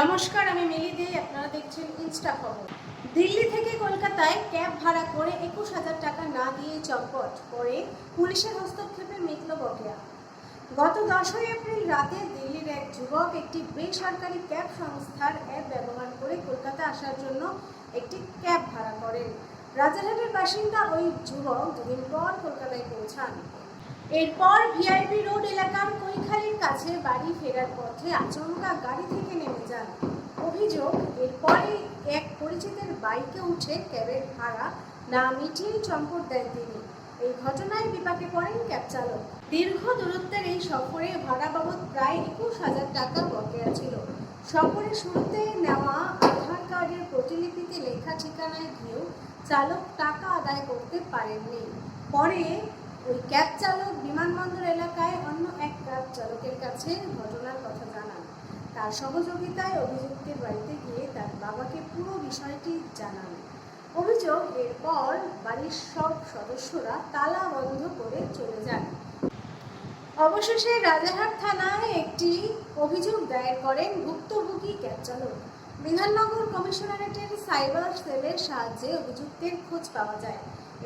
নমস্কার, আমি মিলি দে, আপনারা দেখছেন ইনস্টা খবর। দিল্লি থেকে কলকাতায় ক্যাব ভাড়া করে একুশ হাজার টাকা না দিয়ে চম্পট করে পুলিশের হস্তক্ষেপে মিটল বকেয়া। গত দশই এপ্রিল রাতে দিল্লির এক যুবক একটি বেসরকারি ক্যাব সংস্থার অ্যাপ ব্যবহার করে কলকাতা আসার জন্য একটি ক্যাব ভাড়া করেন। রাজারহাটের বাসিন্দা ওই যুবক দুদিন পর কলকাতায় পৌঁছান। এরপর ভিআইপি রোড এলাকার কৈখালির কাছে বাড়ি ফেরার পথে আচমকা গাড়ি থেকে নেমে যান। অভিযোগ, এরপরে এক পরিচিতের বাইকে উঠে ক্যাবের ভাড়া না মিটিয়ে চম্পট দেন তিনি। এই ঘটনায় বিপাকে পড়েন ক্যাব চালক। দীর্ঘ দূরত্বের এই সফরে ভাড়া বাবদ প্রায় একুশ হাজার টাকা বকেয়া ছিল। সফরের শুরুতে নেওয়া আধার কার্ডের প্রতিলিপিতে লেখা ঠিকানায় গিয়েও চালক টাকা আদায় করতে পারেননি। পরে ওই ক্যাব চালক বিমানবন্দর এলাকায় অন্য এক চালকের কাছে ঘটনার কথা জানান। তার সহযোগিতায় অভিযুক্তের বাড়িতে গিয়ে তার বাবাকে পুরো বিষয়টি জানান। অভিযোগ, এরপর বাড়ির সব সদস্যরা তালা বন্ধ করে চলে যান। অবশেষে রাজারহাট থানায় একটি অভিযোগ দায়ের করেন ভুক্তভোগী ক্যাব চালক। বিধাননগর কমিশনারেটের সাইবার সেলের সাহায্যে অভিযুক্তের খোঁজ পাওয়া যায়।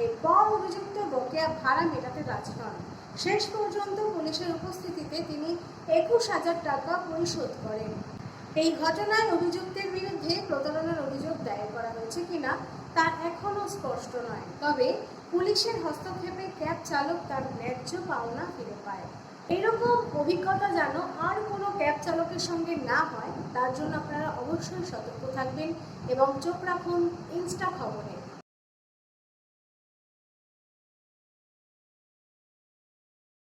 এরপর অভিযুক্ত বকেয়া ভাড়া মেটাতে রাজি হন। শেষ পর্যন্ত পুলিশের তিনি একুশ হাজার টাকা পরিশোধ করেন। এই ঘটনায় অভিযুক্তের বিরুদ্ধে প্রতারণার অভিযোগ দায়ের করা হয়েছে কিনা তা এখনও স্পষ্ট নয়। তবে পুলিশের হস্তক্ষেপে ক্যাব চালক তার ন্যায্য পাওনা ফিরে পায়। এরকম অভিজ্ঞতা যেন আর কোনো ক্যাব চালকের সঙ্গে না হয়, তার জন্য আপনারা অবশ্যই সতর্ক থাকবেন এবং চোখ রাখুন ইনস্টা খবরে।